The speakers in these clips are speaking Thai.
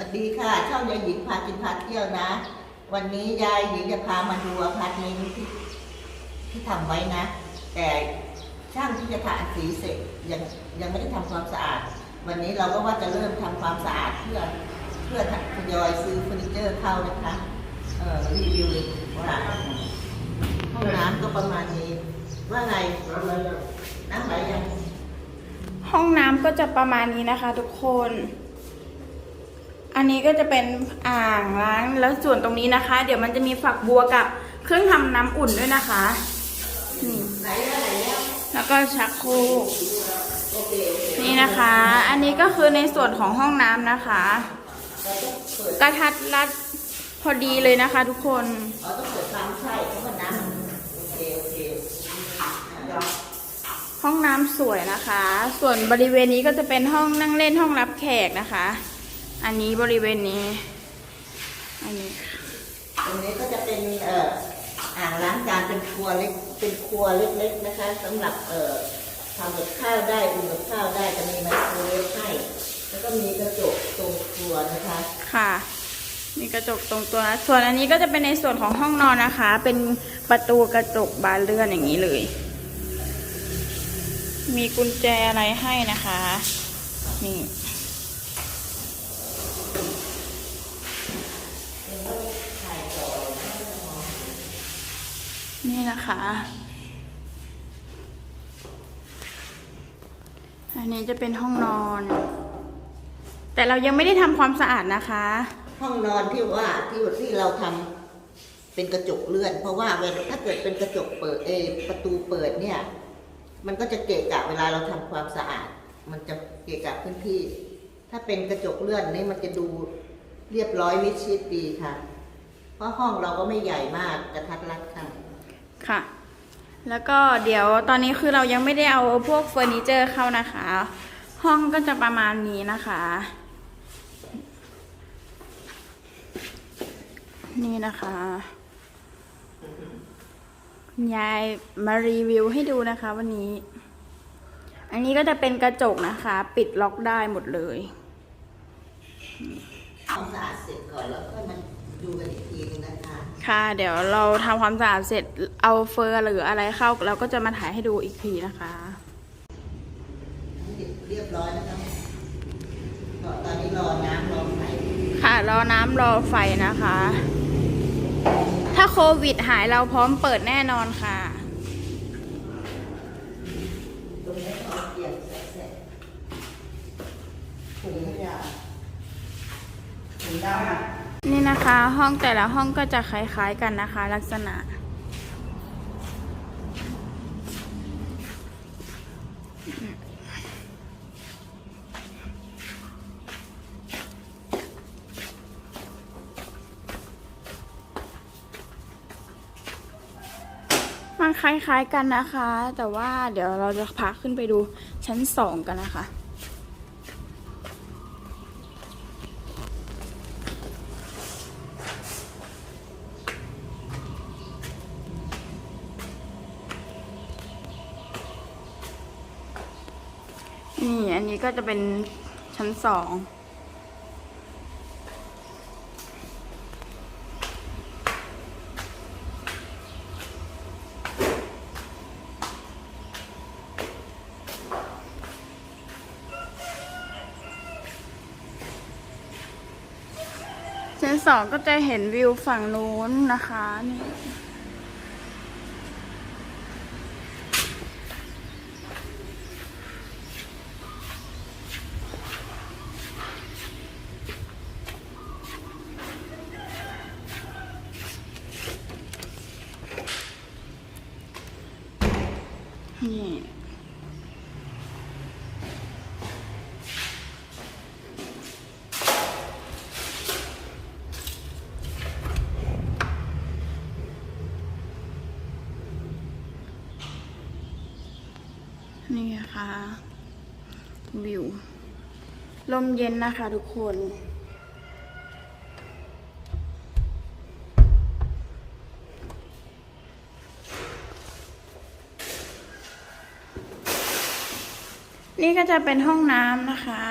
สวัสดีค่ะช่องยายหญิงพากินพาเที่ยวนะ วันนี้ยายหญิงจะพามาดูอพาร์ตเมนต์ที่ที่ทำไว้นะ แต่ช่างที่จะทาสีเสร็จยังยังไม่ได้ทำความสะอาด วันนี้เราก็ว่าจะเริ่มทำความสะอาดเพื่อเพื่อทยอยซื้อเฟอร์นิเจอร์เข้านะคะเอ่อรีวิวว่าห้องน้ำก็ประมาณนี้ว่าไงน้ำไหลยังห้องน้ำก็จะประมาณนี้นะคะทุกคน อันนี้ก็จะเป็นอ่างล้างแล้วส่วนตรงนี้นะคะ เดี๋ยวมันจะมีฝักบัวกับเครื่องทำน้ำอุ่นด้วยนะคะนี่แล้วไหลแล้วแล้วก็ชักโครกนี่นะคะ อันนี้ก็คือในส่วนของห้องน้ำนะคะ กระทัดรัดพอดีเลยนะคะทุกคนเราต้องเปิดความใช่เพราะว่าน้ำมันโอเคโอเคห้องน้ำสวยนะคะ ส่วนบริเวณนี้ก็จะเป็นห้องนั่งเล่นห้องรับแขกนะคะ อันนี้บริเวณนี้ อันนี้ค่ะตรงนี้ก็จะเป็นเอ่ออ่างล้างจานเป็นครัวเล็กเป็นครัวเล็กๆนะคะสำหรับเอ่อทำกับข้าวได้อุ่นกับข้าวได้จะมีไมโครเวฟให้แล้วก็มีกระจกตรงครัวนะคะ ค่ะ มีกระจกตรงตัวนะส่วนอันนี้ก็จะเป็นในส่วนของห้องนอนนะคะ เป็นประตูกระจกบานเลื่อนอย่างนี้เลย มีกุญแจอะไรให้นะคะ นี่ นี่นะคะ อันนี้จะเป็นห้องนอน แต่เรายังไม่ได้ทำความสะอาดนะคะ ห้องนอนที่ว่าที่ที่เราทำเป็นกระจกเลื่อน เพราะว่าเวลาถ้าเกิดเป็นกระจกเปิดเออประตูเปิดเนี่ย มันก็จะเกะกะเวลาเราทำความสะอาด มันจะเกะกะพื้นที่ ถ้าเป็นกระจกเลื่อนนี่มันจะดูเรียบร้อยมิดชิดดีค่ะ เพราะห้องเราก็ไม่ใหญ่มากกระทัดรัดค่ะ ค่ะ แล้วก็เดี๋ยวตอนนี้คือเรายังไม่ได้เอาพวกเฟอร์นิเจอร์เข้านะคะ ห้องก็จะประมาณนี้นะคะ นี่นะคะยายมารีวิวให้ดูนะคะวันนี้ อันนี้ก็จะเป็นกระจกนะคะ ปิดล็อกได้หมดเลย ความสะอาดเสร็จก่อนแล้วก็มาดูกันอีก คะค่ะ เดี๋ยวเราทำความสะอาดเสร็จเอาเฟอร์หรืออะไรเข้า เราก็จะมาถ่ายให้ดูอีกทีนะคะ เรียบร้อยแล้วครับก็ตอนนี้รอน้ำรอไฟ ค่ะ รอน้ำรอไฟนะคะ ถ้าโควิดหายเราพร้อมเปิดแน่นอนค่ะตรงนี้ขอเปลี่ยนแสะถุงยาถุงดำอะ นี่นะคะห้องแต่ละห้องก็จะคล้ายๆกันนะคะ ลักษณะ มันคล้ายๆกันนะคะ แต่ว่าเดี๋ยวเราจะพาขึ้นไปดูชั้นสองกันนะคะ นี่ อันนี้ ก็จะเป็นชั้นสองชั้นสองก็จะเห็นวิวฝั่งนู้นนะคะนี่ นี่นี่นะคะวิว ลมเย็นนะคะทุกคน นี่ก็จะเป็นห้องน้ำนะคะ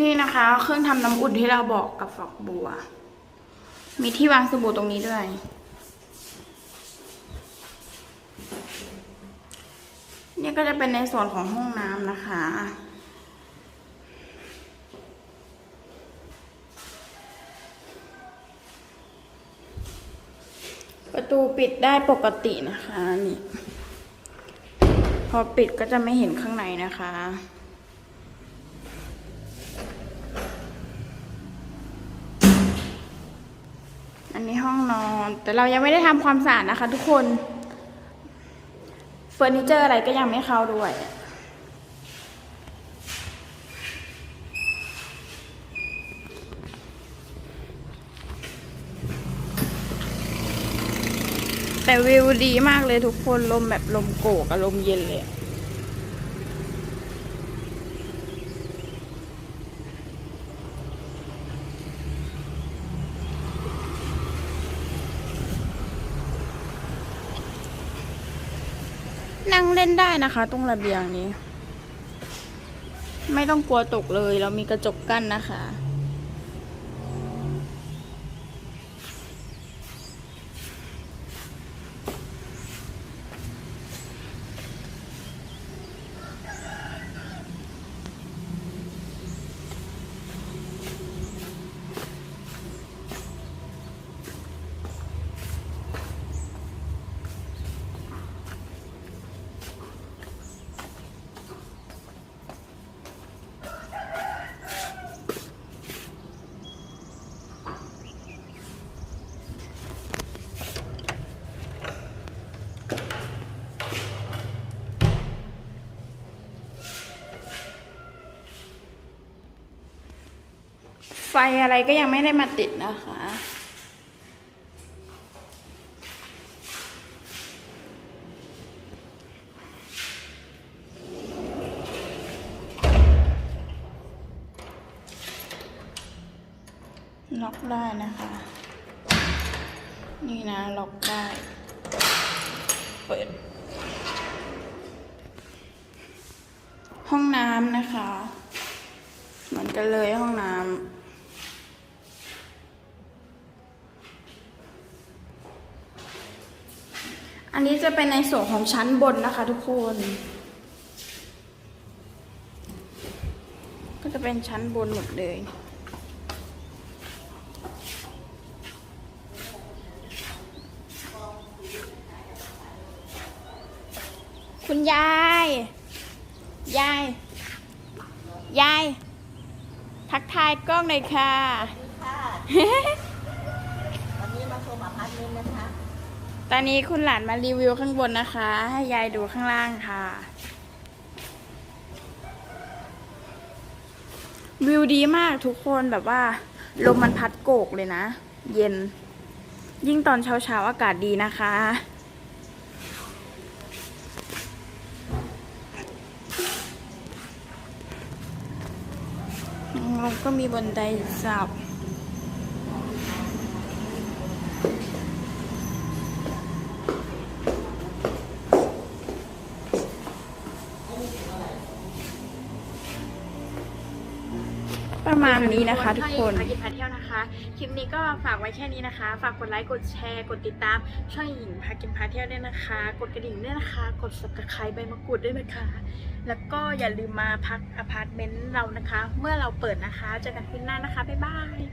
นี่นะคะ เครื่องทำน้ำอุ่นที่เราบอกกับฝักบัว มีที่วางสบู่ตรงนี้ด้วย นี่ก็จะเป็นในส่วนของห้องน้ำนะคะ ประตูปิดได้ปกตินะคะนี่ พอปิดก็จะไม่เห็นข้างในนะคะ อันนี้ห้องนอน แต่เรายังไม่ได้ทำความสะอาดนะคะ ทุกคนเฟอร์นิเจอร์อะไรก็ยังไม่เข้าด้วย แต่วิวดีมากเลยทุกคนลมแบบลมโกกกับลมเย็นเลยนั่งเล่นได้นะคะ ตรงระเบียงนี้ ไม่ต้องกลัวตกเลย เรามีกระจกกั้นนะคะ อะไรก็ยังไม่ได้มาติดนะคะ ล็อกได้นะคะ นี่นะ ล็อกได้ เปิด ห้องน้ำนะคะ เหมือนกันเลยห้องน้ำ อันนี้จะเป็นในส่วนของชั้นบนนะคะทุกคน ก็จะเป็นชั้นบนหมดเลยคุณยาย ยาย ยาย ทักทายกล้องหน่อยค่ะ ค่ะ วันนี้มาชมอพาร์ตเมนต์นะคะ ตอนนี้คุณหลานมารีวิวข้างบนนะคะ ให้ยายดูข้างล่างค่ะ วิวดีมากทุกคนแบบว่าลมมันพัดโกกเลยนะ เย็น ยิ่งตอนเช้าๆอากาศดีนะคะเราก็มีบนไดสับ ประมาณนี้นะคะทุกคนพากินพาเที่ยวนะคะ คลิปนี้ก็ฝากไว้แค่นี้นะคะ ฝากกดไลค์ กดแชร์ กดติดตาม ช่องหญิงพากินพาเที่ยวด้วยนะคะ กดกระดิ่งด้วยนะคะ กด subscribe ใบมะกรูดด้วยนะคะ แล้วก็อย่าลืมมาพักอพาร์ตเมนต์เรานะคะ เมื่อเราเปิดนะคะ เจอกันคลิปหน้านะคะ บ๊ายบาย